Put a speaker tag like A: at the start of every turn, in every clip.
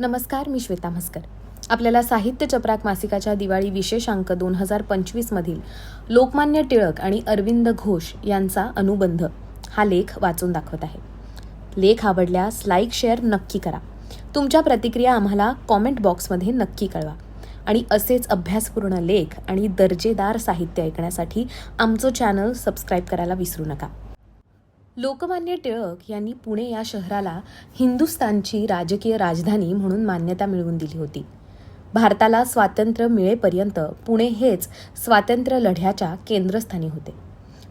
A: नमस्कार मी श्वेता म्हस्कर. आपल्याला साहित्य चपराक मासिकाच्या दिवाळी विशेषांक दोन हजार पंचवीसमधील लोकमान्य टिळक आणि अरविंद घोष यांचा अनुबंध हा लेख वाचून दाखवत आहे. लेख आवडल्यास लाईक शेअर नक्की करा. तुमच्या प्रतिक्रिया आम्हाला कॉमेंट बॉक्समध्ये नक्की कळवा. आणि असेच अभ्यासपूर्ण लेख आणि दर्जेदार साहित्य ऐकण्यासाठी आमचं चॅनल सबस्क्राईब करायला विसरू नका. लोकमान्य टिळक यांनी पुणे या शहराला हिंदुस्थानची राजकीय राजधानी म्हणून मान्यता मिळवून दिली होती. भारताला स्वातंत्र्य मिळेपर्यंत पुणे हेच स्वातंत्र्य लढ्याच्या केंद्रस्थानी होते.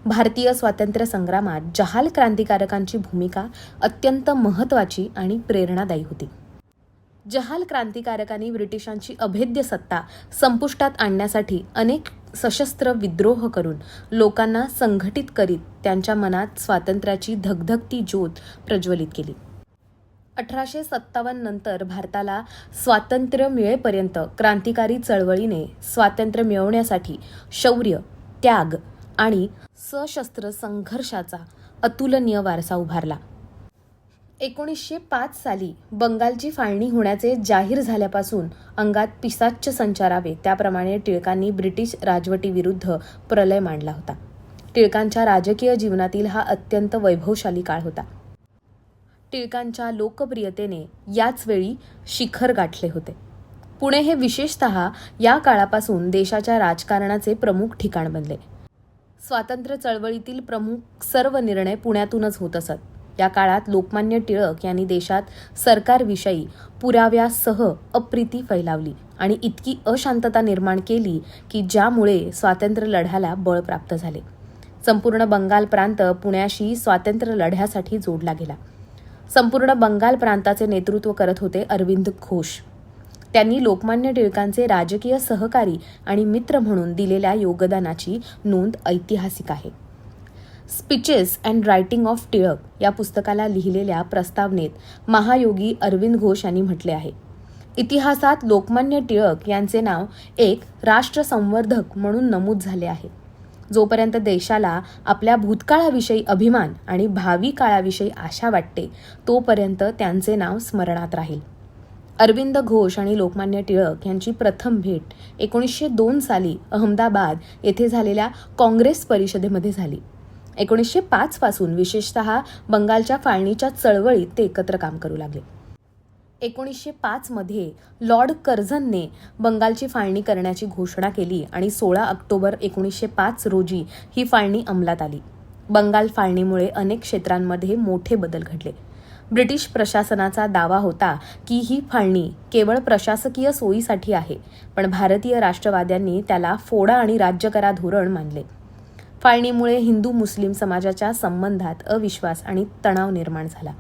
A: भारतीय स्वातंत्र्य संग्रामात जहाल क्रांतिकारकांची भूमिका अत्यंत महत्त्वाची आणि प्रेरणादायी होती. जहाल क्रांतिकारकांनी ब्रिटिशांची अभेद्य सत्ता संपुष्टात आणण्यासाठी अनेक सशस्त्र विद्रोह करून लोकांना संघटित करीत त्यांच्या मनात स्वातंत्र्याची धगधगती ज्योत प्रज्वलित केली. अठराशे सत्तावन्न नंतर भारताला स्वातंत्र्य मिळेपर्यंत क्रांतिकारी चळवळीने स्वातंत्र्य मिळवण्यासाठी शौर्य त्याग आणि सशस्त्र संघर्षाचा अतुलनीय वारसा उभारला. एकोणीसशे पाच साली बंगालची फाळणी होण्याचे जाहीर झाल्यापासून अंगात पिसाच्च संचारावे त्याप्रमाणे टिळकांनी ब्रिटिश राजवटीविरुद्ध प्रलय मांडला होता. टिळकांच्या राजकीय जीवनातील हा अत्यंत वैभवशाली काळ होता. टिळकांच्या लोकप्रियतेने याच वेळी शिखर गाठले होते. पुणे हे विशेषतः या काळापासून देशाच्या राजकारणाचे प्रमुख ठिकाण बनले. स्वातंत्र्य चळवळीतील प्रमुख सर्व निर्णय पुण्यातूनच होत असत. या काळात लोकमान्य टिळक यांनी देशात सरकारविषयी पुराव्यासह अप्रिती फैलावली आणि इतकी अशांतता निर्माण केली की ज्यामुळे स्वातंत्र्य लढ्याला बळ प्राप्त झाले. संपूर्ण बंगाल प्रांत पुण्याशी स्वातंत्र्य लढ्यासाठी जोडला गेला. संपूर्ण बंगाल प्रांताचे नेतृत्व करत होते अरविंद घोष. त्यांनी लोकमान्य टिळकांचे राजकीय सहकारी आणि मित्र म्हणून दिलेल्या योगदानाची नोंद ऐतिहासिक आहे. Speeches and writing of Tilak या पुस्तकाला लिहिलेल्या प्रस्तावनेत महायोगी अरविंद घोष यांनी म्हटले आहे. इतिहासात लोकमान्य टिळक यांचे नाव एक राष्ट्रसंवर्धक म्हणून नमूद झाले आहे. जोपर्यंत देशाला आपल्या भूतकाळाविषयी अभिमान आणि भावी काळाविषयी आशा वाटते तोपर्यंत त्यांचे नाव स्मरणात राहील. अरविंद घोष आणि लोकमान्य टिळक यांची प्रथम भेट एकोणीसशे दोन साली अहमदाबाद येथे झालेल्या काँग्रेस परिषदेमध्ये झाली. एकोणीसशे पाच पासून विशेषतः बंगालच्या फाळणीच्या चळवळीत ते एकत्र काम करू लागले. एकोणीसशे पाचमध्ये लॉर्ड कर्झनने बंगालची फाळणी करण्याची घोषणा केली आणि सोळा ऑक्टोबर एकोणीसशे पाच रोजी ही फाळणी अंमलात आली. बंगाल फाळणीमुळे अनेक क्षेत्रांमध्ये मोठे बदल घडले. ब्रिटिश प्रशासनाचा दावा होता की ही फाळणी केवळ प्रशासकीय सोयीसाठी आहे पण भारतीय राष्ट्रवाद्यांनी त्याला फोडा आणि राज्य करा धोरण मानले. फाळणीमुळे हिंदू मुस्लिम समाजाच्या संबंधात अविश्वास आणि तणाव निर्माण झाला.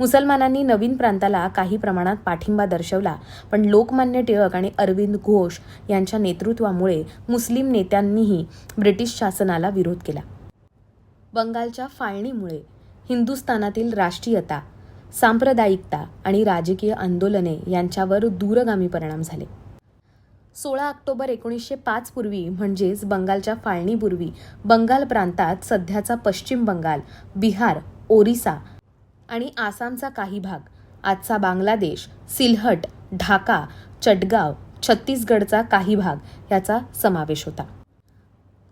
A: मुसलमानांनी नवीन प्रांताला काही प्रमाणात पाठिंबा दर्शवला पण लोकमान्य टिळक आणि अरविंद घोष यांच्या नेतृत्वामुळे मुस्लिम नेत्यांनीही ब्रिटिश शासनाला विरोध केला. बंगालच्या फाळणीमुळे हिंदुस्थानातील राष्ट्रीयता सांप्रदायिकता आणि राजकीय आंदोलने यांच्यावर दूरगामी परिणाम झाले. सोळा ऑक्टोबर एकोणीसशे पाच पूर्वी म्हणजेच बंगालच्या फाळणीपूर्वी बंगाल प्रांतात सध्याचा पश्चिम बंगाल बिहार ओरिसा आणि आसामचा काही भाग आजचा बांगलादेश सिलहट ढाका चटगाव छत्तीसगडचा काही भाग याचा समावेश होता.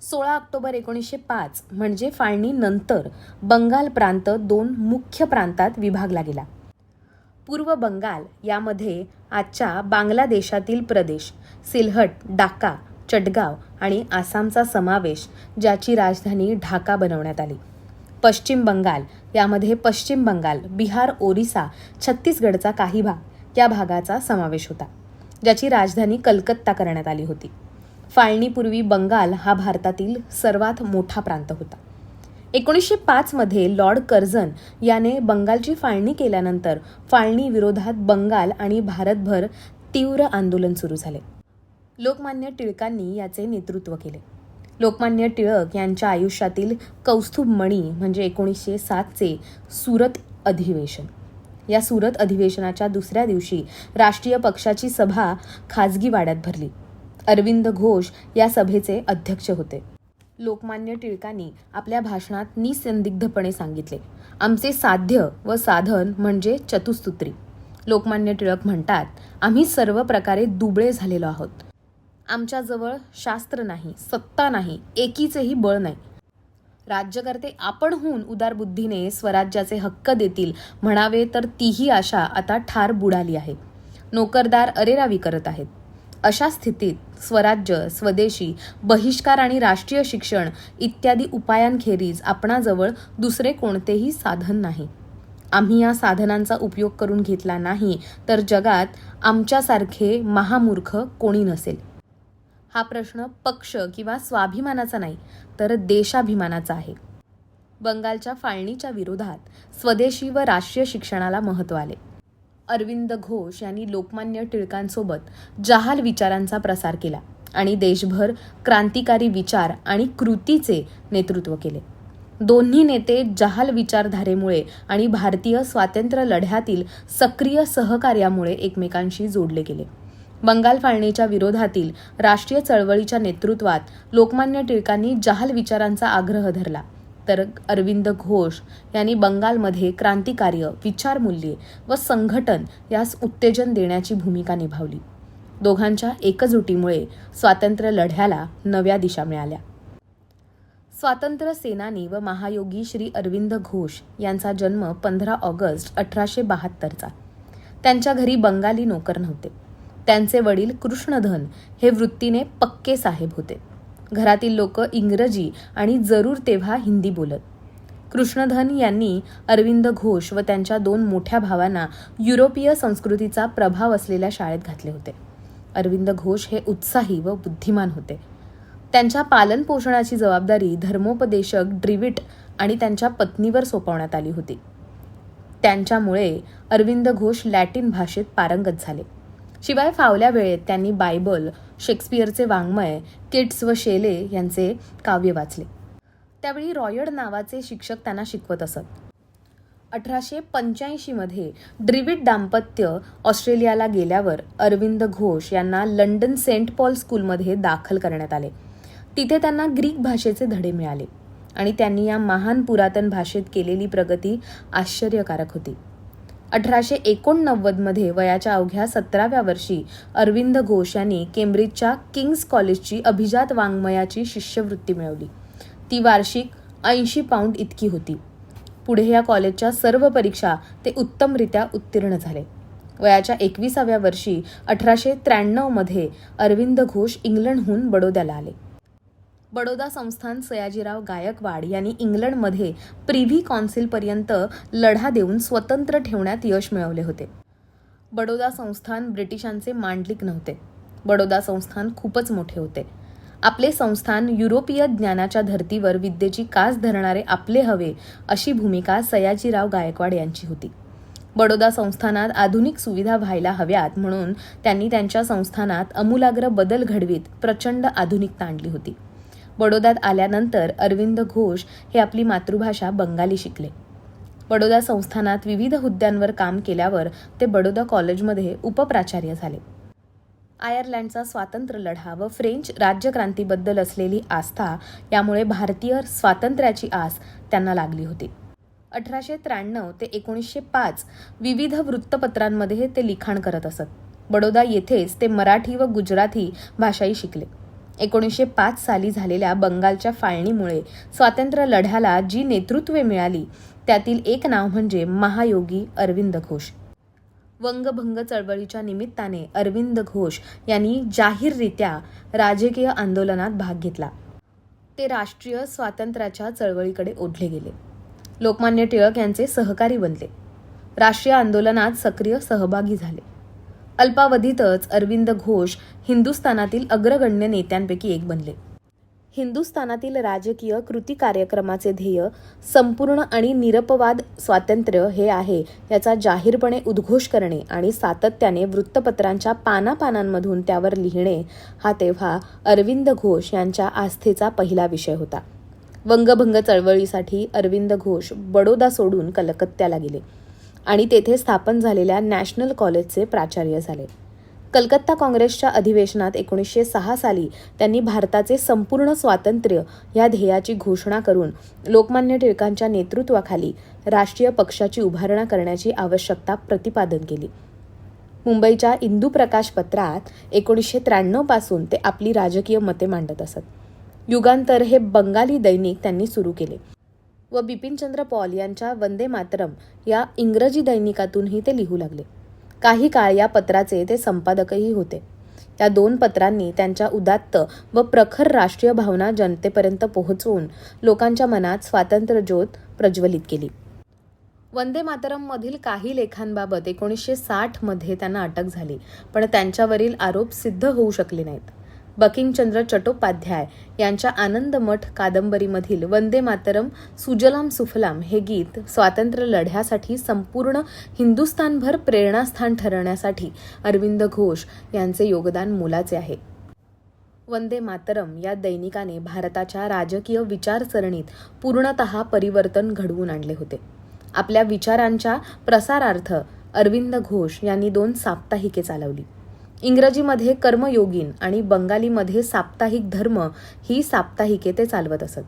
A: सोळा ऑक्टोबर एकोणीसशे पाच म्हणजे फाळणीनंतर बंगाल प्रांत दोन मुख्य प्रांतात विभागला गेला. पूर्व बंगाल यामध्ये आजच्या बांगलादेशातील प्रदेश सिलहट डाका चटगाव आणि आसामचा समावेश ज्याची राजधानी ढाका बनवण्यात आली. पश्चिम बंगाल यामध्ये पश्चिम बंगाल बिहार ओरिसा छत्तीसगडचा काही भाग या भागाचा समावेश होता ज्याची राजधानी कलकत्ता करण्यात आली होती. फाळणीपूर्वी बंगाल हा भारतातील सर्वात मोठा प्रांत होता. एकोणीसशे पाचमध्ये लॉर्ड कर्झन याने बंगालची फाळणी केल्यानंतर फाळणी विरोधात बंगाल आणि भारतभर तीव्र आंदोलन सुरू झाले. लोकमान्य टिळकांनी याचे नेतृत्व केले. लोकमान्य टिळक यांच्या आयुष्यातील कौस्तुभ मणी म्हणजे एकोणीसशे सातचे सुरत अधिवेशन. या सुरत अधिवेशनाच्या दुसऱ्या दिवशी राष्ट्रीय पक्षाची सभा खाजगी वाड्यात भरली. अरविंद घोष या सभेचे अध्यक्ष होते. लोकमान्य टिळकांनी आपल्या भाषणात निसंदिग्धपणे सांगितले. आमचे साध्य व साधन म्हणजे चतुस्तुत्री. लोकमान्य टिळक म्हणतात आम्ही सर्व प्रकारे दुबळे झालेलो आहोत. आमच्याजवळ शास्त्र नाही सत्ता नाही एकीचेही बळ नाही. राज्यकर्ते आपण होऊन स्वराज्याचे हक्क देतील म्हणावे तर तीही आशा आता ठार बुडाली आहे. नोकरदार अरेरावी करत आहेत. अशा स्थितीत स्वराज्य स्वदेशी बहिष्कार आणि राष्ट्रीय शिक्षण इत्यादी उपायांखेरीज आपणाजवळ दुसरे कोणतेही साधन नाही. आम्ही या साधनांचा उपयोग करून घेतला नाही तर जगात आमच्यासारखे महामूर्ख कोणी नसेल. हा प्रश्न पक्ष किंवा स्वाभिमानाचा नाही तर देशाभिमानाचा आहे. बंगालच्या फाळणीच्या विरोधात स्वदेशी व राष्ट्रीय शिक्षणाला महत्त्व आले. अरविंद घोष यांनी लोकमान्य टिळकांसोबत जहाल विचारांचा प्रसार केला आणि देशभर क्रांतिकारी विचार आणि कृतीचे नेतृत्व केले. दोन्ही नेते जहाल विचारधारेमुळे आणि भारतीय स्वातंत्र्य लढ्यातील सक्रिय सहकार्यामुळे एकमेकांशी जोडले गेले. बंगाल फाळणीच्या विरोधातील राष्ट्रीय चळवळीच्या नेतृत्वात लोकमान्य टिळकांनी जहाल विचारांचा आग्रह धरला. तर अरविंद घोष यांनी बंगालमध्ये क्रांतिकार्य विचारमूल्ये व संघटन यास उत्तेजन देण्याची भूमिका निभावली. दोघांच्या एकजुटीमुळे स्वातंत्र्य लढ्याला नव्या दिशा मिळाल्या. स्वातंत्र्य सेनानी व महायोगी श्री अरविंद घोष यांचा जन्म पंधरा ऑगस्ट अठराशे बहात्तरचा. त्यांच्या घरी बंगाली नोकर नव्हते. त्यांचे वडील कृष्णधन हे वृत्तीने पक्के साहेब होते. घरातील लोक इंग्रजी आणि जरूर तेव्हा हिंदी बोलत. कृष्णधन यांनी अरविंद घोष व त्यांच्या दोन मोठ्या भावांना युरोपीय संस्कृतीचा प्रभाव असलेल्या शाळेत घातले होते. अरविंद घोष हे उत्साही व बुद्धिमान होते. त्यांच्या पालनपोषणाची जबाबदारी धर्मोपदेशक ड्रिविट आणि त्यांच्या पत्नीवर सोपवण्यात आली होती. त्यांच्यामुळे अरविंद घोष लॅटिन भाषेत पारंगत झाले. शिवाय फावल्या वेळेत त्यांनी बायबल शेक्सपियरचे वाङ्मय किट्स व शेले यांचे काव्य वाचले. त्यावेळी रॉयड नावाचे शिक्षक त्यांना शिकवत असत. अठराशे पंच्याऐंशीमध्ये ड्रिविड दाम्पत्य ऑस्ट्रेलियाला गेल्यावर अरविंद घोष यांना लंडन सेंट पॉल स्कूलमध्ये दाखल करण्यात आले. तिथे त्यांना ग्रीक भाषेचे धडे मिळाले आणि त्यांनी या महान पुरातन भाषेत केलेली प्रगती आश्चर्यकारक होती. अठराशे एकोणनव्वदमध्ये वयाच्या अवघ्या सतराव्या वर्षी अरविंद घोष यांनी केम्ब्रिजच्या किंग्स कॉलेजची अभिजात वाङ्मयाची शिष्यवृत्ती मिळवली. ती वार्षिक ऐंशी पाऊंड इतकी होती. पुढे या कॉलेजच्या सर्व परीक्षा ते उत्तमरित्या उत्तीर्ण झाले. वयाच्या एकविसाव्या वर्षी अठराशे त्र्याण्णवमध्ये अरविंद घोष इंग्लंडहून बडोद्याला आले. बडोदा संस्थान सयाजीराव गायकवाड यांनी इंग्लंडमध्ये प्रिव्ही कॉन्सिलपर्यंत लढा देऊन स्वतंत्र ठेवण्यात यश मिळवले होते. बडोदा संस्थान ब्रिटिशांचे मांडलिक नव्हते. बडोदा संस्थान खूपच मोठे होते. आपले संस्थान युरोपीय ज्ञानाच्या धर्तीवर विद्येची कास धरणारे आपले हवे अशी भूमिका सयाजीराव गायकवाड यांची होती. बडोदा संस्थानात आधुनिक सुविधा व्हायला हव्यात म्हणून त्यांनी त्यांच्या संस्थानात अमूलाग्र बदल घडवीत प्रचंड आधुनिकता आणली होती. बडोद्यात आल्यानंतर अरविंद घोष हे आपली मातृभाषा बंगाली शिकले. बडोदा संस्थानात विविध हुद्द्यांवर काम केल्यावर ते बडोदा कॉलेजमध्ये उपप्राचार्य झाले. आयर्लंडचा स्वातंत्र्य लढा व फ्रेंच राज्यक्रांतीबद्दल असलेली आस्था यामुळे भारतीय स्वातंत्र्याची आस त्यांना लागली होती. अठराशे त्र्याण्णव ते एकोणीसशे पाच विविध वृत्तपत्रांमध्ये ते लिखाण करत असत. बडोदा येथेच ते मराठी व गुजराती भाषाही शिकले. एकोणीसशे पाच साली झालेल्या बंगालच्या फाळणीमुळे स्वातंत्र्य लढ्याला जी नेतृत्वे मिळाली त्यातील एक नाव म्हणजे महायोगी अरविंद घोष. वंगभंग चळवळीच्या निमित्ताने अरविंद घोष यांनी जाहीररित्या राजकीय आंदोलनात भाग घेतला. ते राष्ट्रीय स्वातंत्र्याच्या चळवळीकडे ओढले गेले. लोकमान्य टिळक यांचे सहकारी बनले. राष्ट्रीय आंदोलनात सक्रिय सहभागी झाले. अल्पावधीतच अरविंद घोष हिंदुस्थानातील अग्रगण्य नेत्यांपैकी एक बनले. हिंदुस्थानातील राजकीय कृती कार्यक्रमाचे ध्येय संपूर्ण आणि निरपवाद स्वातंत्र्य हे आहे याचा जाहीरपणे उद्घोष करणे आणि सातत्याने वृत्तपत्रांच्या पानापानांमधून त्यावर लिहिणे हा तेव्हा अरविंद घोष यांच्या आस्थेचा पहिला विषय होता. वंगभंग चळवळीसाठी अरविंद घोष बडोदा सोडून कलकत्त्याला गेले. आणि तेथे स्थापन झालेल्या नॅशनल कॉलेजचे प्राचार्य झाले. कलकत्ता काँग्रेसच्या अधिवेशनात एकोणीसशे सहा साली त्यांनी भारताचे संपूर्ण स्वातंत्र्य या ध्येयाची घोषणा करून लोकमान्य टिळकांच्या नेतृत्वाखाली राष्ट्रीय पक्षाची उभारणा करण्याची आवश्यकता प्रतिपादन केली. मुंबईच्या इंदू प्रकाश पत्रात एकोणीसशे त्र्याण्णवपासून ते आपली राजकीय मते मांडत असत. युगांतर हे बंगाली दैनिक त्यांनी सुरू केले. व बिपिनचंद्र पॉल यांच्या वंदे मातरम या इंग्रजी दैनिकातूनही ते लिहू लागले. काही काळ या पत्राचे ते संपादकही होते. या दोन पत्रांनी त्यांच्या उदात्त व प्रखर राष्ट्रीय भावना जनतेपर्यंत पोहोचवून लोकांच्या मनात स्वातंत्र्य ज्योत प्रज्वलित केली. वंदे मातरममधील काही लेखांबाबत एकोणीसशे साठमध्ये त्यांना अटक झाली पण त्यांच्यावरील आरोप सिद्ध होऊ शकले नाहीत. बकिंगचंद्र चट्टोपाध्याय यांच्या आनंदमठ कादंबरीमधील वंदे मातरम सुजलाम सुफलाम हे गीत स्वातंत्र्य लढ्यासाठी संपूर्ण हिंदुस्थानभर प्रेरणास्थान ठरवण्यासाठी अरविंद घोष यांचे योगदान मोलाचे आहे. वंदे मातरम या दैनिकाने भारताच्या राजकीय विचारसरणीत पूर्णतः परिवर्तन घडवून आणले होते. आपल्या विचारांच्या प्रसारार्थ अरविंद घोष यांनी दोन साप्ताहिके चालवली. इंग्रजीमध्ये कर्मयोगीन आणि बंगालीमध्ये साप्ताहिक धर्म ही साप्ताहिके ते चालवत असत.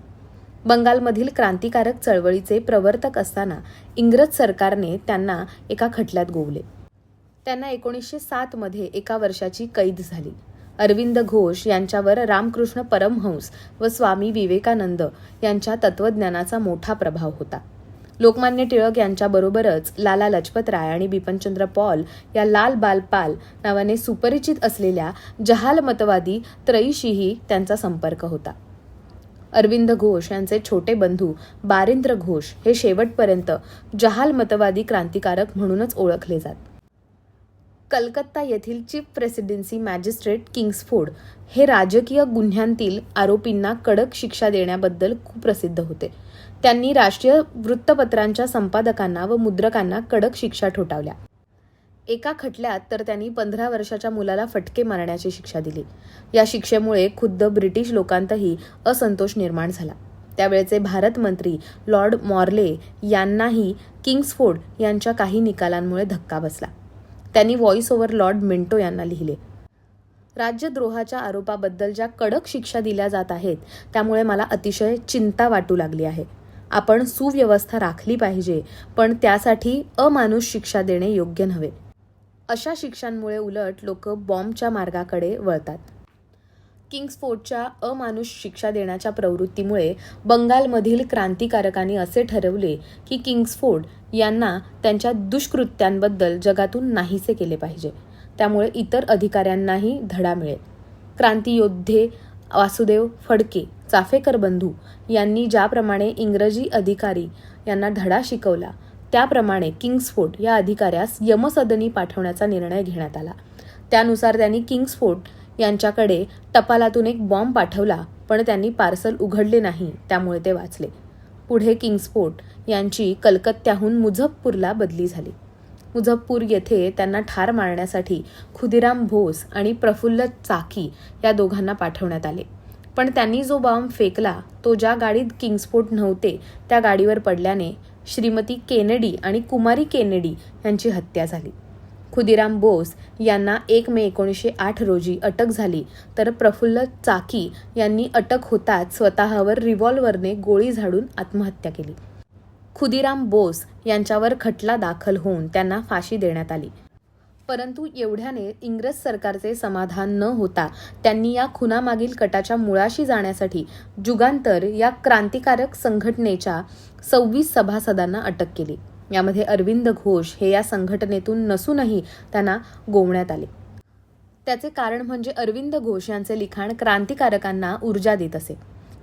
A: बंगालमधील क्रांतिकारक चळवळीचे प्रवर्तक असताना इंग्रज सरकारने त्यांना एका खटल्यात गोवले. त्यांना एकोणीसशे सातमध्ये एका वर्षाची कैद झाली. अरविंद घोष यांच्यावर रामकृष्ण परमहंस व स्वामी विवेकानंद यांच्या तत्वज्ञानाचा मोठा प्रभाव होता. लोकमान्य टिळक यांच्याबरोबरच लाला लजपतराय आणि बिपनचंद्र पॉल या लाल बाल पाल नावाने सुपरिचित असलेल्या जहाल मतवादी त्रयीशीही त्यांचा संपर्क होता. अरविंद घोष यांचे छोटे बंधू बारेंद्र घोष हे शेवटपर्यंत जहाल मतवादी क्रांतिकारक म्हणूनच ओळखले जात. कलकत्ता येथील चीफ प्रेसिडेन्सी मॅजिस्ट्रेट किंग्सफोर्ड हे राजकीय गुन्ह्यांतील आरोपींना कडक शिक्षा देण्याबद्दल कुप्रसिद्ध होते. त्यांनी राष्ट्रीय वृत्तपत्रांच्या संपादकांना व मुद्रकांना कडक शिक्षा ठोठावल्या. एका खटल्यात तर त्यांनी पंधरा वर्षाच्या मुलाला फटके मारण्याची शिक्षा दिली. या शिक्षेमुळे खुद्द ब्रिटिश लोकांतही असंतोष निर्माण झाला. त्यावेळेचे भारत मंत्री लॉर्ड मॉर्ले यांनाही किंग्सफोर्ड यांच्या काही निकालांमुळे धक्का बसला. त्यांनी व्हॉइस ओव्हर लॉर्ड मिंटो यांना लिहिले. राज्यद्रोहाच्या आरोपाबद्दल ज्या कडक शिक्षा दिल्या जात आहेत त्यामुळे मला अतिशय चिंता वाटू लागली आहे. आपण सुव्यवस्था राखली पाहिजे पण त्यासाठी अमानुष शिक्षा देणे योग्य नव्हे. अशा शिक्षांमुळे उलट लोक बॉम्बच्या मार्गाकडे वळतात. किंग्सफोर्डच्या अमानुष शिक्षा देण्याच्या प्रवृत्तीमुळे बंगालमधील क्रांतिकारकांनी असे ठरवले की किंग्सफोर्ड यांना त्यांच्या दुष्कृत्यांबद्दल जगातून नाहीसे केले पाहिजे. त्यामुळे इतर अधिकाऱ्यांनाही धडा मिळेल. क्रांतियोद्धे वासुदेव फडके चाफेकर बंधू यांनी ज्याप्रमाणे इंग्रजी अधिकारी यांना धडा शिकवला त्याप्रमाणे किंग्सफोर्ड या अधिकाऱ्यास यमसदनी पाठवण्याचा निर्णय घेण्यात आला. त्यानुसार त्यांनी किंग्सफोर्ड यांच्याकडे टपालातून एक बॉम्ब पाठवला पण त्यांनी पार्सल उघडले नाही त्यामुळे ते वाचले. पुढे किंग्सफोर्ड यांची कलकत्त्याहून मुझफ्फपूरला बदली झाली. मुझफ्फपूर येथे त्यांना ठार मारण्यासाठी खुदिराम भोस आणि प्रफुल्ल चाकी या दोघांना पाठवण्यात आले. पण त्यांनी जो बॉम्ब फेकला तो ज्या गाडीत किंग्सफोर्ड नव्हते त्या गाडीवर पडल्याने श्रीमती केनेडी आणि कुमारी केनेडी यांची हत्या झाली. खुदिराम बोस यांना एक मे एकोणीसशे आठ रोजी अटक झाली तर प्रफुल्ल चाकी यांनी अटक होताच स्वतःवर रिव्हॉल्वरने गोळी झाडून आत्महत्या केली. खुदिराम बोस यांच्यावर खटला दाखल होऊन त्यांना फाशी देण्यात आली. परंतु एवढ्याने इंग्रज सरकारचे समाधान न होता त्यांनी या खुनामागील कटाच्या मुळाशी जाण्यासाठी जुगांतर या क्रांतिकारक संघटनेच्या सव्वीस सभासदांना अटक केली. यामध्ये अरविंद घोष हे या संघटनेतून नसूनही त्यांना गोवण्यात आले. त्याचे कारण म्हणजे अरविंद घोष यांचे लिखाण क्रांतिकारकांना ऊर्जा देत असे.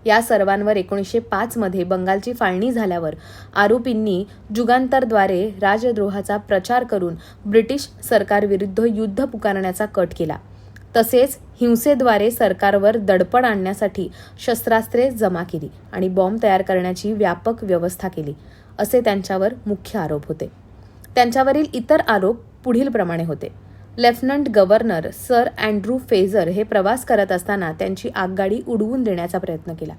A: या सर्वांवर एकोणीसशे पाचमध्ये बंगालची फाळणी झाल्यावर आरोपींनी जुगांतरद्वारे राजद्रोहाचा प्रचार करून ब्रिटिश सरकारविरुद्ध युद्ध पुकारण्याचा कट केला. तसेच हिंसेद्वारे सरकारवर दडपण आणण्यासाठी शस्त्रास्त्रे जमा केली आणि बॉम्ब तयार करण्याची व्यापक व्यवस्था केली असे त्यांच्यावर मुख्य आरोप होते. त्यांच्यावरील इतर आरोप पुढीलप्रमाणे होते. Lieutenant governor sir Andrew Fraser हे प्रवास करत असताना त्यांची आगगाडी उडवून देण्याचा प्रयत्न केला.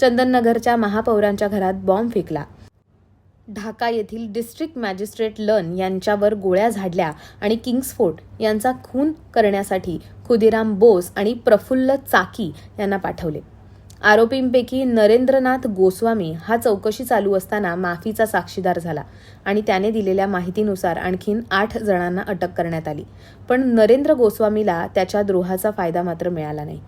A: चंदननगरच्या महापौरांच्या घरात बॉम्ब फेकला. ढाका येथील डिस्ट्रिक्ट मॅजिस्ट्रेट लन यांच्यावर गोळ्या झाडल्या आणि किंग्सफोर्ट यांचा खून करण्यासाठी खुदिराम बोस आणि प्रफुल्ल चाकी यांना पाठवले. आरोपींपैकी नरेंद्रनाथ गोस्वामी हा चौकशी चालू असताना माफीचा साक्षीदार झाला आणि त्याने दिलेल्या माहितीनुसार आणखीन आठ जणांना अटक करण्यात आली. पण नरेंद्र गोस्वामीला त्याच्या द्रोहाचा फायदा मात्र मिळाला नाही.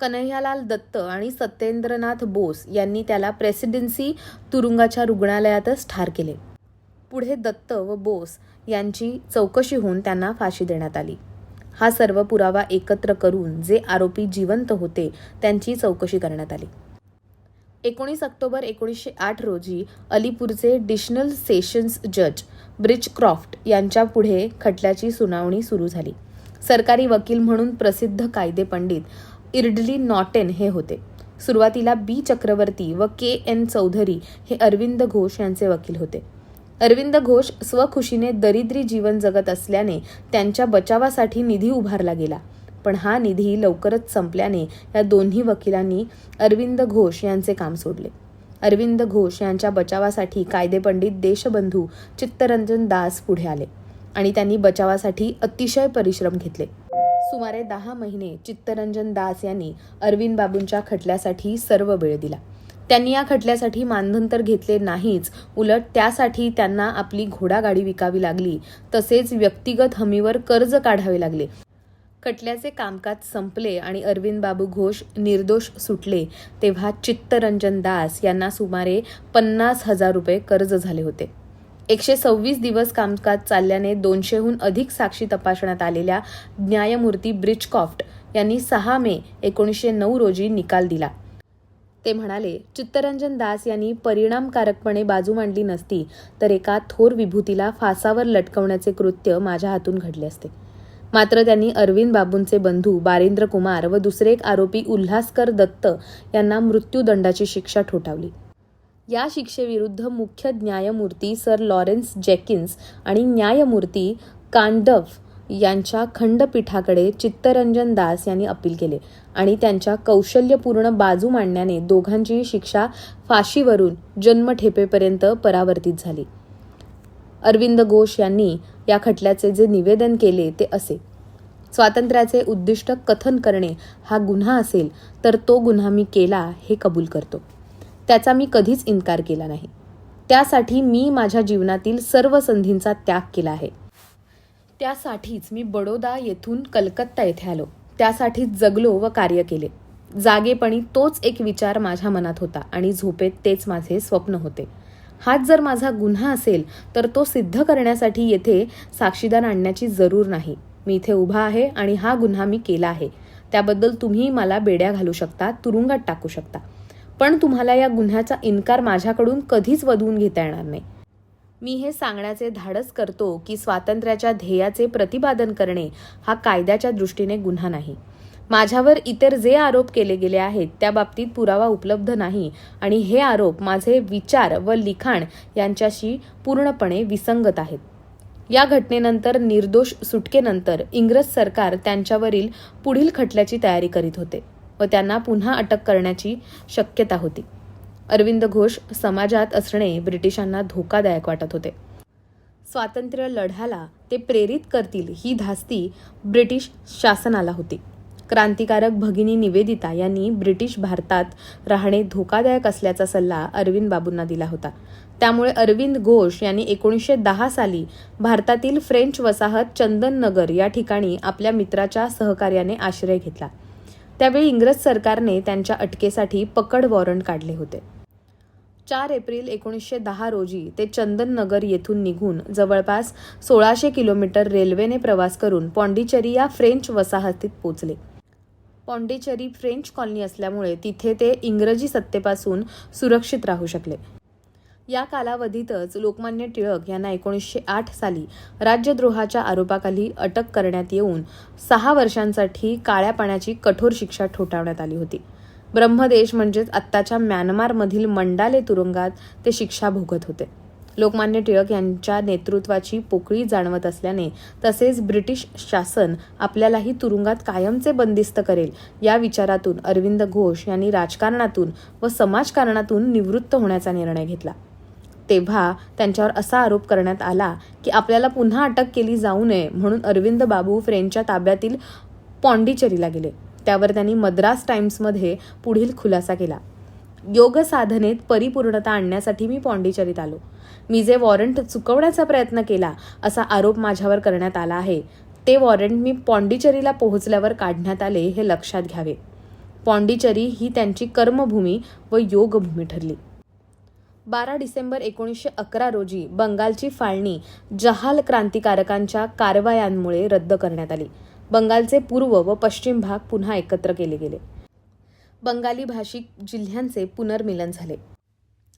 A: कन्हैयालाल दत्त आणि सत्येंद्रनाथ बोस यांनी त्याला प्रेसिडेन्सी तुरुंगाच्या रुग्णालयातच ठार केले. पुढे दत्त व बोस यांची चौकशी होऊन त्यांना फाशी देण्यात आली. हा सर्व पुरावा एकत्र करून जे आरोपी जिवंत होते त्यांची चौकशी करण्यात आली. एकोणीस ऑक्टोबर एकोणीसशे आठ रोजी अलीपूरचे डिशनल सेशन्स जज ब्रिज क्रॉफ्ट यांच्या पुढे खटल्याची सुनावणी सुरू झाली. सरकारी वकील म्हणून प्रसिद्ध कायदे पंडित इर्डली नॉटेन हे होते. सुरुवातीला बी चक्रवर्ती व के एन चौधरी हे अरविंद घोष यांचे वकील होते. अरविंद घोष स्वखुशीने दरिद्री जीवन जगत असल्याने त्यांच्या बचावासाठी निधी उभारला गेला. पण हा निधी लवकरच संपल्याने या दोन्ही वकिलांनी अरविंद घोष यांचे काम सोडले. अरविंद घोष यांच्या बचावासाठी कायदेपंडित देशबंधू चित्तरंजन दास पुढे आले आणि त्यांनी बचावासाठी अतिशय परिश्रम घेतले. सुमारे दहा महिने चित्तरंजन दास यांनी अरविंद बाबूंच्या खटल्यासाठी सर्व वेळ दिला. त्यांनी या खटल्यासाठी मानधन तर घेतले नाहीच. उलट त्यासाठी त्यांना आपली घोडागाडी विकावी लागली. तसेच व्यक्तिगत हमीवर कर्ज काढावे लागले. खटल्याचे कामकाज संपले आणि अरविंद बाबू घोष निर्दोष सुटले. तेव्हा चित्तरंजन दास यांना सुमारे पन्नास हजार रुपये कर्ज झाले होते. एकशे सव्वीस दिवस कामकाज चालल्याने दोनशेहून अधिक साक्षी तपासण्यात आलेल्या न्यायमूर्ती ब्रिचकॉफ्ट यांनी सहा मे एकोणीसशे नऊ रोजी निकाल दिला. ते म्हणाले चित्तरंजन दास यांनी परिणामकारकपणे बाजू मांडली नसती तर एका थोर विभूतीला फासावर लटकवण्याचे कृत्य माझ्या हातून घडले असते. मात्र त्यांनी अरविंद बाबूंचे बंधू बारेंद्र कुमार व दुसरे एक आरोपी उल्हासकर दत्त यांना मृत्यूदंडाची शिक्षा ठोठावली. या शिक्षेविरुद्ध मुख्य न्यायमूर्ती सर लॉरेन्स जेकिन्स आणि न्यायमूर्ती कांडफ यांच्या खंडपीठाकडे चित्तरंजन दास यांनी अपील केले. आणि त्यांच्या कौशल्यपूर्ण बाजू मांडण्याने दोघांची शिक्षा फाशीवरून जन्मठेपेपर्यंत परावर्तित झाली. अरविंद घोष यांनी या खटल्याचे जे निवेदन केले ते असे. स्वातंत्र्याचे उद्दिष्ट कथन करणे हा गुन्हा असेल तर तो गुन्हा मी केला हे कबूल करतो. त्याचा मी कधीच इन्कार केला नाही. त्यासाठी मी माझ्या जीवनातील सर्व संधींचा त्याग केला आहे. त्यासाठीच मी बडोदा येथून कलकत्ता येथे आलो. त्यासाठी जगलो व कार्य केले. जागेपणी तोच एक विचार माझ्या मनात होता आणि झोपेत तेच माझे स्वप्न होते. हाच जर माझा गुन्हा असेल तर तो सिद्ध करण्यासाठी येथे साक्षीदार आणण्याची जरूर नाही. मी इथे उभा आहे आणि हा गुन्हा मी केला आहे. त्याबद्दल तुम्ही मला बेड्या घालू शकता तुरुंगात टाकू शकता. पण तुम्हाला या गुन्ह्याचा इन्कार माझ्याकडून कधीच वधवून घेता येणार नाही. मी हे सांगण्याचे धाडस करतो की स्वातंत्र्याच्या ध्येयाचे प्रतिपादन करणे हा कायद्याच्या दृष्टीने गुन्हा नाही. माझ्यावर इतर जे आरोप केले गेले आहेत त्या बाबतीत पुरावा उपलब्ध नाही आणि हे आरोप माझे विचार व लिखाण यांच्याशी पूर्णपणे विसंगत आहेत. या घटनेनंतर निर्दोष सुटकेनंतर इंग्रज सरकार त्यांच्यावरील पुढील खटल्याची तयारी करीत होते व त्यांना पुन्हा अटक करण्याची शक्यता होती. अरविंद घोष समाजात असणे ब्रिटिशांना धोकादायक वाटत होते. स्वातंत्र्य लढ्याला ते प्रेरित करतील ही धास्ती ब्रिटिश शासनाला होती. क्रांतिकारक भगिनी निवेदिता यांनी ब्रिटिश भारतात राहणे धोकादायक असल्याचा सल्ला अरविंद बाबूंना दिला होता. त्यामुळे अरविंद घोष यांनी एकोणीसशे दहा साली भारतातील फ्रेंच वसाहत चंदननगर या ठिकाणी आपल्या मित्राच्या सहकार्याने आश्रय घेतला. त्यावेळी इंग्रज सरकारने त्यांच्या अटकेसाठी पकड वॉरंट काढले होते. चार एप्रिल एकोणीसशे दहा रोजी ते चंदननगर येथून निघून जवळपास सोळाशे किलोमीटर रेल्वेने प्रवास करून पॉंडिचेरी या फ्रेंच वसाहतीत पोचले. पॉंडिचेरी फ्रेंच कॉलनी असल्यामुळे तिथे ते इंग्रजी सत्तेपासून सुरक्षित राहू शकले. या कालावधीतच लोकमान्य टिळक यांना एकोणीसशे आठ साली राज्यद्रोहाच्या आरोपाखाली अटक करण्यात येऊन सहा वर्षांसाठी काळ्या पाण्याची कठोर शिक्षा ठोठावण्यात आली होती. ब्रह्मदेश म्हणजेच आत्ताच्या म्यानमारमधील मंडाले तुरुंगात ते शिक्षा भोगत होते. लोकमान्य टिळक यांच्या नेतृत्वाची पोकळी जाणवत असल्याने तसेच ब्रिटिश शासन आपल्यालाही तुरुंगात कायमचे बंदिस्त करेल या विचारातून अरविंद घोष यांनी राजकारणातून व समाजकारणातून निवृत्त होण्याचा निर्णय घेतला. तेव्हा त्यांच्यावर असा आरोप करण्यात आला की आपल्याला पुन्हा अटक केली जाऊ नये म्हणून अरविंद बाबू फ्रेंचच्या ताब्यातील पॉंडिचेरीला गेले. त्यावर त्यांनी मद्रास टाइम्समध्ये पुढील खुलासा केला. योग साधनेत परिपूर्णता आणण्यासाठी मी पॉंडिचेरीत आलो. मी जे वॉरंट चुकवण्याचा प्रयत्न केला असा आरोप माझ्यावर करण्यात आला आहे. ते वॉरंट मी पॉंडिचेरीला पोहोचल्यावर काढण्यात आले हे लक्षात घ्यावे. पॉंडिचेरी ही त्यांची कर्मभूमी व योगभूमी ठरली. बारा डिसेंबर एकोणीसशे अकरा रोजी बंगालची फाळणी जहाल क्रांतिकारकांच्या कारवायांमुळे रद्द करण्यात आली. बंगालचे पूर्व व पश्चिम भाग पुन्हा एकत्र केले गेले. बंगाली भाषिक जिल्ह्यांचे पुनर्मिलन झाले.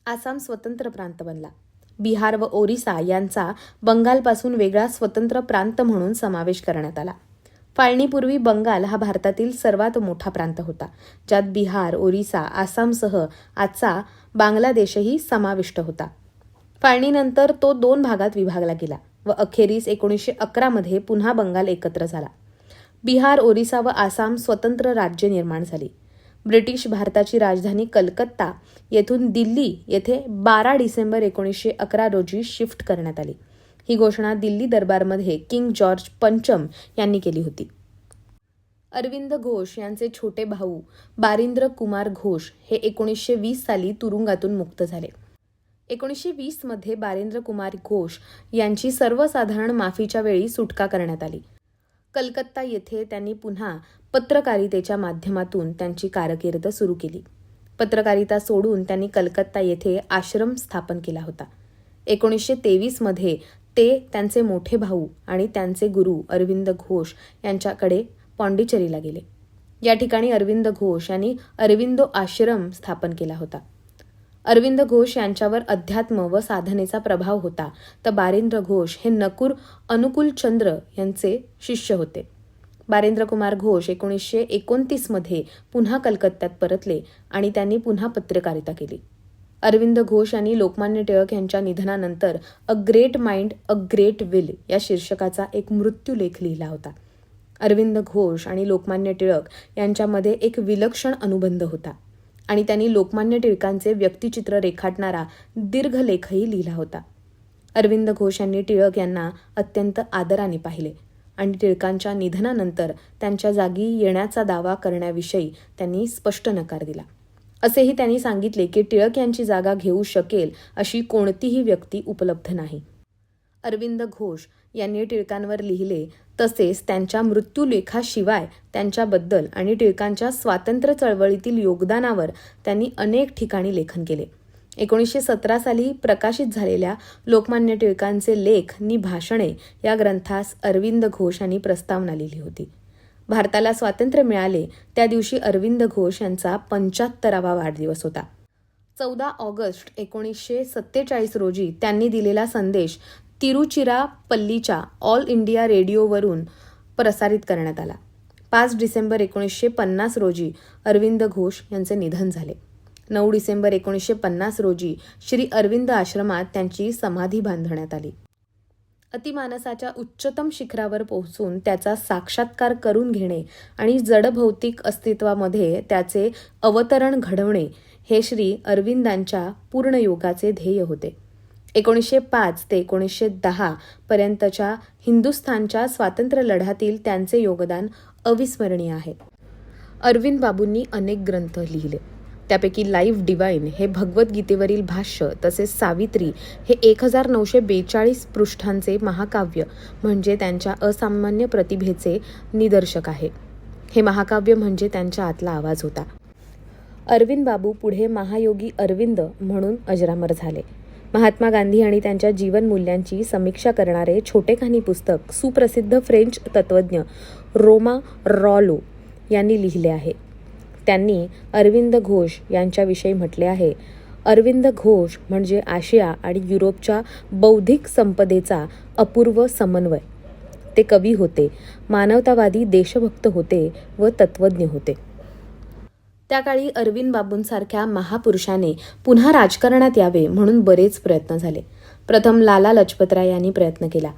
A: आसाम स्वतंत्र प्रांत बनला. बिहार व ओरिसा यांचा बंगालपासून वेगळा स्वतंत्र प्रांत म्हणून समावेश करण्यात आला. फाळणीपूर्वी बंगाल हा भारतातील सर्वात मोठा प्रांत होता ज्यात बिहार ओरिसा आसामसह आजचा बांगलादेशही समाविष्ट होता. फाळणीनंतर तो दोन भागात विभागला गेला व अखेरीस एकोणीसशे अकरामध्ये पुन्हा बंगाल एकत्र झाला. बिहार ओरिसा व आसाम स्वतंत्र राज्य निर्माण झाली. ब्रिटिश भारताची राजधानी कलकत्ता येथून दिल्ली येथे बारा डिसेंबर एकोणीसशे अकरा रोजी शिफ्ट करण्यात आली. ही घोषणा दिल्ली दरबारमध्ये किंग जॉर्ज पंचम यांनी केली होती. अरविंद घोष यांचे छोटे भाऊ बारिंद्र कुमार घोष हे एकोणीसशे वीस साली तुरुंगातून मुक्त झाले. एकोणीसशे वीसमध्ये बारेंद्र कुमार घोष यांची सर्वसाधारण माफीच्या वेळी सुटका करण्यात आली. कलकत्ता येथे त्यांनी पुन्हा पत्रकारितेच्या माध्यमातून त्यांची कारकीर्द सुरू केली. पत्रकारिता सोडून त्यांनी कलकत्ता येथे आश्रम स्थापन केला होता. एकोणीसशे तेवीसमध्ये ते त्यांचे मोठे भाऊ आणि त्यांचे गुरु अरविंद घोष यांच्याकडे पॉंडिचेरीला गेले. या ठिकाणी अरविंद घोष यांनी अरविंदो आश्रम स्थापन केला होता. अरविंद घोष यांच्यावर अध्यात्म व साधनेचा प्रभाव होता. तर बारेंद्र घोष हे नकुर अनुकूल चंद्र यांचे शिष्य होते. बारेंद्र कुमार घोष एकोणीसशे एकोणतीसमध्ये पुन्हा कलकत्त्यात परतले आणि त्यांनी पुन्हा पत्रकारिता केली. अरविंद घोष यांनी लोकमान्य टिळक यांच्या निधनानंतर a great mind a great will या शीर्षकाचा एक मृत्यूलेख लिहिला होता. अरविंद घोष आणि लोकमान्य टिळक यांच्यामध्ये एक विलक्षण अनुबंध होता. आणि त्यांनी लोकमान्य टिळकांचे व्यक्तिचित्र रेखाटणारा दीर्घ लेखही लिहिला होता. अरविंद घोष यांनी टिळक यांना अत्यंत आदराने पाहिले आणि टिळकांच्या निधनानंतर त्यांच्या जागी येण्याचा दावा करण्याविषयी त्यांनी स्पष्ट नकार दिला. असेही त्यांनी सांगितले की टिळक यांची जागा घेऊ शकेल अशी कोणतीही व्यक्ती उपलब्ध नाही. अरविंद घोष यांनी टिळकांवर लिहिले तसेच त्यांच्या मृत्यूलेखाशिवाय त्यांच्याबद्दल आणि टिळकांच्या स्वातंत्र्य चळवळीतील योगदानावर त्यांनी अनेक ठिकाणी लेखन केले. एकोणीसशे सतरा साली प्रकाशित झालेल्या लोकमान्य टिळकांचे लेख नि भाषणे या ग्रंथास अरविंद घोष यांनी प्रस्तावना लिहिली होती. भारताला स्वातंत्र्य मिळाले त्या दिवशी अरविंद घोष यांचा पंच्याहत्तरावा वाढदिवस होता. चौदा ऑगस्ट एकोणीसशे सत्तेचाळीस रोजी त्यांनी दिलेला संदेश तिरुचिरापल्लीच्या ऑल इंडिया रेडिओवरून प्रसारित करण्यात आला. पाच डिसेंबर एकोणीसशे पन्नास रोजी अरविंद घोष यांचे निधन झाले. नऊ डिसेंबर एकोणीसशे पन्नास रोजी श्री अरविंद आश्रमात त्यांची समाधी बांधण्यात आली. अतिमानसाच्या उच्चतम शिखरावर पोहोचून त्याचा साक्षात्कार करून घेणे आणि जडभौतिक अस्तित्वामध्ये त्याचे अवतरण घडवणे हे श्री अरविंदांच्या पूर्ण योगाचे ध्येय होते. एकोणीसशे पाच ते एकोणीसशे दहा पर्यंतच्या हिंदुस्थानच्या स्वातंत्र्य लढ्यातील त्यांचे योगदान अविस्मरणीय आहे. अरविंद बाबूंनी अनेक ग्रंथ लिहिले. त्यापैकी लाईव्ह डिवाईन हे भगवद्गीतेवरील भाष्य तसेच सावित्री हे एक हजार नऊशे बेचाळीस पृष्ठांचे महाकाव्य म्हणजे त्यांच्या असामान्य प्रतिभेचे निदर्शक आहे. हे महाकाव्य म्हणजे त्यांच्या आतला आवाज होता. अरविंद बाबू पुढे महायोगी अरविंद म्हणून अजरामर झाले. महात्मा गांधी आणि त्यांच्या जीवनमूल्यांची समीक्षा करणारे छोटेखानी पुस्तक सुप्रसिद्ध फ्रेंच तत्वज्ञ रोमा रॉलो यांनी लिहिले आहे. त्यांनी अरविंद घोष यांच्याविषयी म्हटले आहे. अरविंद घोष म्हणजे आशिया आणि युरोपच्या बौद्धिक संपदेचा अपूर्व समन्वय. ते कवी होते मानवतावादी देशभक्त होते व तत्वज्ञ होते. त्या काळी अरविंद बाबूंसारख्या महापुरुषाने पुन्हा राजकारणात यावे म्हणून बरेच प्रयत्न झाले. प्रथम लाला लजपतराय यांनी प्रयत्न केला.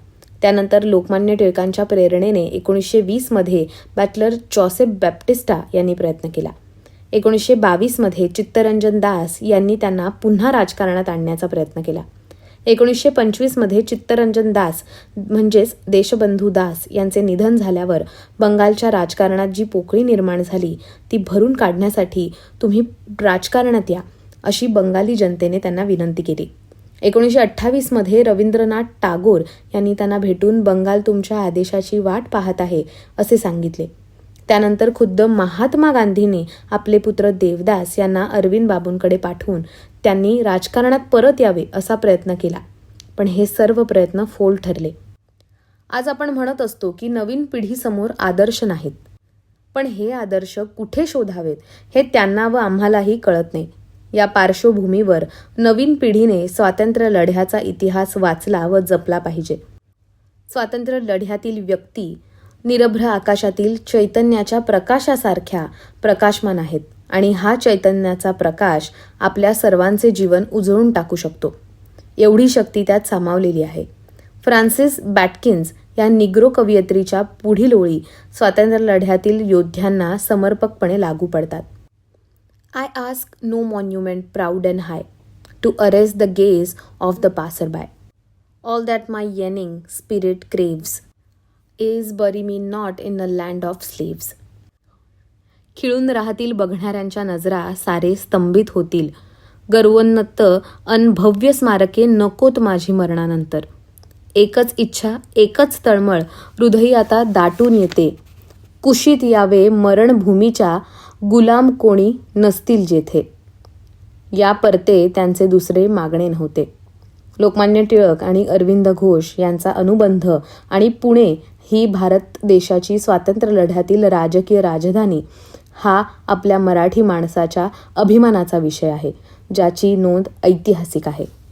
A: त्यानंतर लोकमान्य टिळकांच्या प्रेरणेने एकोणीसशे वीसमध्ये बॅटलर जॉसेफ बॅप्टिस्टा यांनी प्रयत्न केला. एकोणीसशे बावीसमध्ये चित्तरंजन दास यांनी त्यांना पुन्हा राजकारणात आणण्याचा प्रयत्न केला. एकोणीसशे पंचवीसमध्ये चित्तरंजन दास म्हणजेच देशबंधू दास यांचे निधन झाल्यावर बंगालच्या राजकारणात जी पोकळी निर्माण झाली ती भरून काढण्यासाठी तुम्ही राजकारणात या अशी बंगाली जनतेने त्यांना विनंती केली. एकोणीसशे अठ्ठावीसमध्ये रवींद्रनाथ टागोर यांनी त्यांना भेटून बंगाल तुमच्या आदेशाची वाट पाहत आहे असे सांगितले. त्यानंतर खुद्द महात्मा गांधींनी आपले पुत्र देवदास यांना अरविंद बाबूंकडे पाठवून त्यांनी राजकारणात परत यावे असा प्रयत्न केला. पण हे सर्व प्रयत्न फोल ठरले. आज आपण म्हणत असतो की नवीन पिढीसमोर आदर्श नाहीत. पण हे आदर्श कुठे शोधावेत हे त्यांना व आम्हालाही कळत नाही. या पार्श्वभूमीवर नवीन पिढीने स्वातंत्र्य लढ्याचा इतिहास वाचला व जपला पाहिजे. स्वातंत्र्य लढ्यातील व्यक्ती निरभ्र आकाशातील चैतन्याच्या प्रकाशासारख्या प्रकाशमान आहेत आणि हा चैतन्याचा प्रकाश आपल्या सर्वांचे जीवन उजळून टाकू शकतो. एवढी शक्ती त्यात सामावलेली आहे. फ्रान्सिस बॅटकिन्स या निग्रो कवयित्रीच्या पुढील ओळी स्वातंत्र्य लढ्यातील योद्ध्यांना समर्पकपणे लागू पडतात. I ask no monument proud and high to arrest the gaze of the passer by all that my yearning spirit craves is bury me not in a land of slaves खिळून राहतील बघणाऱ्यांच्या नजरा सारे स्तंभित होतील. गर्वोन्नत अनभव्य स्मारके नकोत माझी मरणानंतर. एकच इच्छा एकच तळमळ हृदयी आता दाटून येते. कुशीत यावे मरणभूमीच्या गुलाम कोणी नसतील जेथे. या परते त्यांचे दुसरे मागणे नव्हते. लोकमान्य टिळक आणि अरविंद घोष यांचा अनुबंध आणि पुणे ही भारत देशाची स्वातंत्र्य लढ्यातील राजकीय राजधानी हा आपल्या मराठी माणसाच्या अभिमानाचा विषय आहे ज्याची नोंद ऐतिहासिक आहे.